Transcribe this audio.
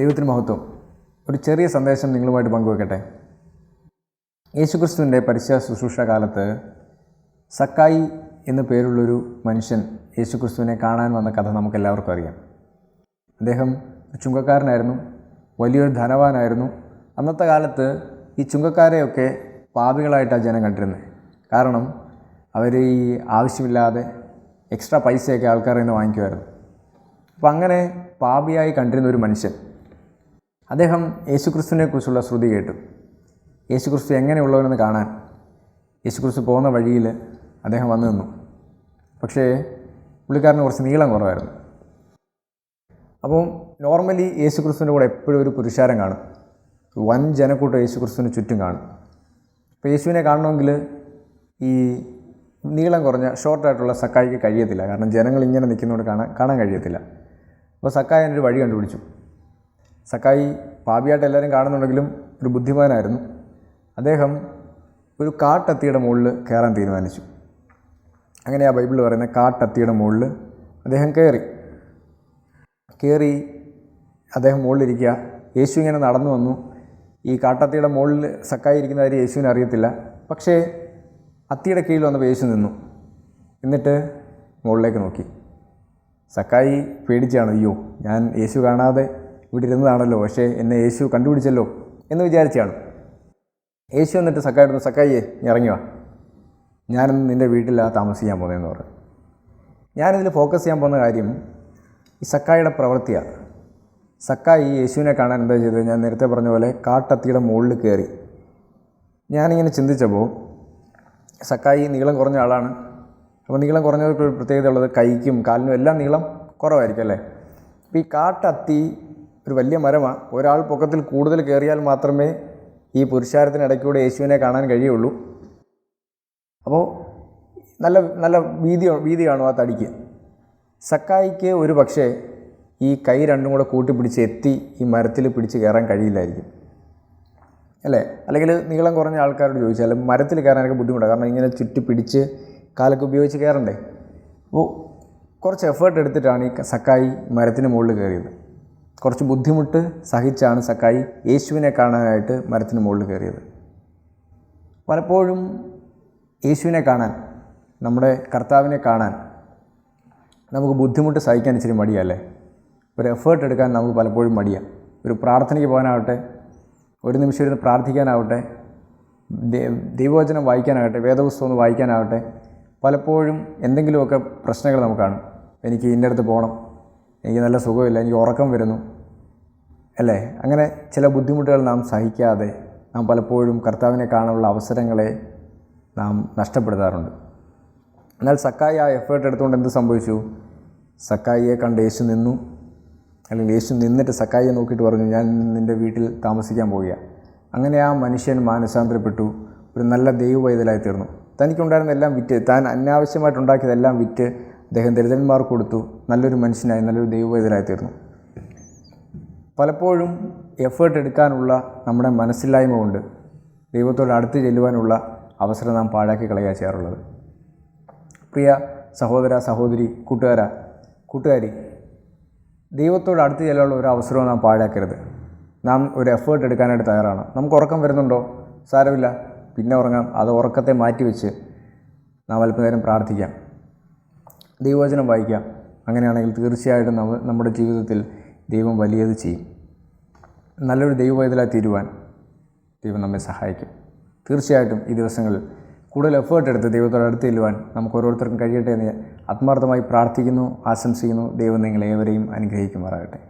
ദൈവത്തിന് മഹത്വം. ഒരു ചെറിയ സന്ദേശം നിങ്ങളുമായിട്ട് പങ്കുവെക്കട്ടെ. യേശുക്രിസ്തുവിന്റെ പരിശ ശുശ്രൂഷ കാലത്ത് സക്കായി എന്നു പേരുള്ളൊരു മനുഷ്യൻ യേശുക്രിസ്തുവിനെ കാണാൻ വന്ന കഥ നമുക്കെല്ലാവർക്കും അറിയാം. അദ്ദേഹം ചുങ്കക്കാരനായിരുന്നു വലിയൊരു ധനവാനായിരുന്നു. അന്നത്തെ കാലത്ത് ഈ ചുങ്കക്കാരെയൊക്കെ പാപികളായിട്ടാണ് ജനം കണ്ടിരുന്നത്. കാരണം അവർ ഈ ആവശ്യമില്ലാതെ എക്സ്ട്രാ പൈസയൊക്കെ ആൾക്കാരിൽ നിന്ന് വാങ്ങിക്കുമായിരുന്നു. അപ്പം അങ്ങനെ പാപിയായി കണ്ടിരുന്ന ഒരു മനുഷ്യൻ അദ്ദേഹം യേശുക്രിസ്തുവിനെ കുറിച്ചുള്ള ശ്രുതി കേട്ടു. യേശുക്രിസ്തു എങ്ങനെയുള്ളവരെന്ന് കാണാൻ യേശുക്രിസ്തു പോകുന്ന വഴിയിൽ അദ്ദേഹം വന്നു നിന്നു. പക്ഷേ പുള്ളിക്കാരന് കുറച്ച് നീളം കുറവായിരുന്നു. അപ്പം നോർമലി യേശുക്രിസ്തുവിന്റെ കൂടെ എപ്പോഴും ഒരു പുരുഷാരം കാണും. വൻ ജനക്കൂട്ടം യേശുക്രിസ്തുവിന് ചുറ്റും കാണും. അപ്പോൾ യേശുവിനെ കാണണമെങ്കിൽ ഈ നീളം കുറഞ്ഞ ഷോർട്ടായിട്ടുള്ള സക്കായിക്ക് കഴിയത്തില്ല. കാരണം ജനങ്ങൾ ഇങ്ങനെ നിൽക്കുന്നതുകൊണ്ട് കാണാൻ കാണാൻ കഴിയത്തില്ല. അപ്പോൾ സക്കായ ഒരു വഴി കണ്ടുപിടിച്ചു. സക്കായി പാപിയായിട്ട് എല്ലാവരും കാണുന്നുണ്ടെങ്കിലും ഒരു ബുദ്ധിമാനായിരുന്നു. അദ്ദേഹം ഒരു കാട്ടത്തിയുടെ മുകളിൽ കയറാൻ തീരുമാനിച്ചു. അങ്ങനെയാ ബൈബിൾ പറയുന്ന കാട്ടത്തിയുടെ മുകളിൽ അദ്ദേഹം കയറി. കയറി അദ്ദേഹം മുകളിലിരിക്കുക. യേശു ഇങ്ങനെ നടന്നു വന്നു. ഈ കാട്ടത്തിയുടെ മുകളിൽ സക്കായി ഇരിക്കുന്ന കാര്യം യേശുവിന് അറിയത്തില്ല. പക്ഷേ അത്തിയുടെ കീഴിൽ വന്നപ്പോൾ യേശു നിന്നു. എന്നിട്ട് മുകളിലേക്ക് നോക്കി. സക്കായി പേടിച്ചാണ് അയ്യോ ഞാൻ യേശു കാണാതെ ഇവിടെ ഇരുന്നതാണല്ലോ പക്ഷേ എന്നെ യേശു കണ്ടുപിടിച്ചല്ലോ എന്ന് വിചാരിച്ചാണ്. യേശു എന്നിട്ട് സക്കായിട്ട് സക്കായിയെ നീ ഇറങ്ങി വാ. ഞാനിന്ന് നിന്റെ വീട്ടിലാണ് താമസിക്കാൻ പോകുന്നതെന്ന് പറഞ്ഞു. ഞാനിതിൽ ഫോക്കസ് ചെയ്യാൻ പോകുന്ന കാര്യം ഈ സക്കായിയുടെ പ്രവൃത്തിയാണ് സക്കായി യേശുവിനെ കാണാൻ എന്താ ചെയ്തത്? ഞാൻ നേരത്തെ പറഞ്ഞ പോലെ കാട്ടത്തിയുടെ മുകളിൽ കയറി. ഞാനിങ്ങനെ ചിന്തിച്ചപ്പോൾ സക്കായി നീളം കുറഞ്ഞ ആളാണ്. അപ്പോൾ നീളം കുറഞ്ഞവർക്ക് പ്രത്യേകത ഉള്ളത് കൈക്കും കാലിനും എല്ലാം നീളം കുറവായിരിക്കും അല്ലേ? അപ്പോൾ ഈ കാട്ടത്തി ഒരു വലിയ മരമാണ്. ഒരാൾ പൊക്കത്തിൽ കൂടുതൽ കയറിയാൽ മാത്രമേ ഈ പുരുഷാരത്തിനിടയ്ക്കൂടെ യേശുവിനെ കാണാൻ കഴിയുള്ളൂ. അപ്പോൾ നല്ല നല്ല വീതി വീതി കാണും ആ തടിക്ക്. സക്കായിക്ക് ഒരു പക്ഷേ ഈ കൈ രണ്ടും കൂടെ കൂട്ടിപ്പിടിച്ച് എത്തി ഈ മരത്തിൽ പിടിച്ച് കയറാൻ കഴിയില്ലായിരിക്കും. അല്ലേ? അല്ലെങ്കിൽ നീളം കുറഞ്ഞ ആൾക്കാരോട് ചോദിച്ചാൽ മരത്തിൽ കയറാനൊക്കെ ബുദ്ധിമുട്ടാണ് കാരണം ഇങ്ങനെ ചുറ്റി പിടിച്ച് കാലൊക്കെ ഉപയോഗിച്ച് കയറണ്ടേ? അപ്പോൾ കുറച്ച് എഫേർട്ട് എടുത്തിട്ടാണ് ഈ സക്കായി മരത്തിന് മുകളിൽ കയറിയത്. കുറച്ച് ബുദ്ധിമുട്ട് സഹിച്ചാണ് സക്കായി യേശുവിനെ കാണാനായിട്ട് മരത്തിന് മുകളിൽ കയറിയത്. പലപ്പോഴും യേശുവിനെ കാണാൻ നമ്മുടെ കർത്താവിനെ കാണാൻ നമുക്ക് ബുദ്ധിമുട്ട് സഹിക്കാൻ ഇച്ചിരി മടിയല്ലേ? ഒരു എഫേർട്ട് എടുക്കാൻ നമുക്ക് പലപ്പോഴും മടിയാണ് ഒരു പ്രാർത്ഥനയ്ക്ക് പോകാനാവട്ടെ ഒരു നിമിഷം ഇരുന്ന് പ്രാർത്ഥിക്കാനാവട്ടെ ദൈവവചനം വായിക്കാനാകട്ടെ വേദപുസ്തകം ഒന്ന് വായിക്കാനാവട്ടെ പലപ്പോഴും എന്തെങ്കിലുമൊക്കെ പ്രശ്നങ്ങൾ നമുക്ക് കാണും. എനിക്ക് ഇന്നടത്ത് പോകണം. എനിക്ക് നല്ല സുഖമില്ല എനിക്ക് ഉറക്കം വരുന്നു. അല്ലേ? അങ്ങനെ ചില ബുദ്ധിമുട്ടുകൾ നാം സഹിക്കാതെ നാം പലപ്പോഴും കർത്താവിനെ കാണാനുള്ള അവസരങ്ങളെ നാം നഷ്ടപ്പെടുത്താറുണ്ട്. എന്നാൽ സക്കായി ആ എഫേർട്ട് എടുത്തുകൊണ്ട് എന്ത് സംഭവിച്ചു? സക്കായിയെ കണ്ട് യേശു നിന്നു. അല്ലെങ്കിൽ യേശു നിന്നിട്ട് സക്കായിയെ നോക്കിയിട്ട് പറഞ്ഞു ഞാൻ നിന്റെ വീട്ടിൽ താമസിക്കാൻ പോവുക അങ്ങനെ ആ മനുഷ്യൻ മാനസാന്തരപ്പെട്ടു. ഒരു നല്ല ദൈവവൈതലായി തീർന്നു. തനിക്കുണ്ടായിരുന്ന എല്ലാം വിറ്റ് താൻ അനാവശ്യമായിട്ടുണ്ടാക്കിയതെല്ലാം വിറ്റ് അദ്ദേഹം ദരിദ്രന്മാർ കൊടുത്തു. നല്ലൊരു മനുഷ്യനായി നല്ലൊരു ദൈവവേദനായി തീർന്നു പലപ്പോഴും എഫേർട്ട് എടുക്കാനുള്ള നമ്മുടെ മനസ്സില്ലായ്മ കൊണ്ട് ദൈവത്തോട് അടുത്ത് ചെല്ലുവാനുള്ള അവസരം നാം പാഴാക്കി കളയുക ചെയ്യാറുള്ളത്. പ്രിയ സഹോദര സഹോദരി കൂട്ടുകാര കൂട്ടുകാരി ദൈവത്തോട് അടുത്ത് ചെല്ലാനുള്ള ഒരു അവസരവും നാം പാഴാക്കരുത്. നാം ഒരു എഫേർട്ട് എടുക്കാനായിട്ട് തയ്യാറാണ്. നമുക്ക് ഉറക്കം വരുന്നുണ്ടോ? സാരമില്ല. പിന്നെ ഉറങ്ങാം. അത് ഉറക്കത്തെ മാറ്റി വെച്ച് നാം അല്പനേരം പ്രാർത്ഥിക്കാം. ദൈവവചനം വായിക്കാം. അങ്ങനെയാണെങ്കിൽ തീർച്ചയായിട്ടും നമ്മ നമ്മുടെ ജീവിതത്തിൽ ദൈവം വലിയത് ചെയ്യും. നല്ലൊരു ദൈവവൈതലായി തീരുവാൻ ദൈവം നമ്മെ സഹായിക്കും. തീർച്ചയായിട്ടും ഈ ദിവസങ്ങളിൽ കൂടുതൽ എഫേർട്ട് എടുത്ത് ദൈവത്തോട് അടുത്ത് ചെല്ലുവാൻ നമുക്ക് ഓരോരുത്തർക്കും കഴിയട്ടെ എന്ന് ആത്മാർത്ഥമായി പ്രാർത്ഥിക്കുന്നു ആശംസിക്കുന്നു. ദൈവം നിങ്ങളേവരെയും അനുഗ്രഹിക്കുമാറാകട്ടെ.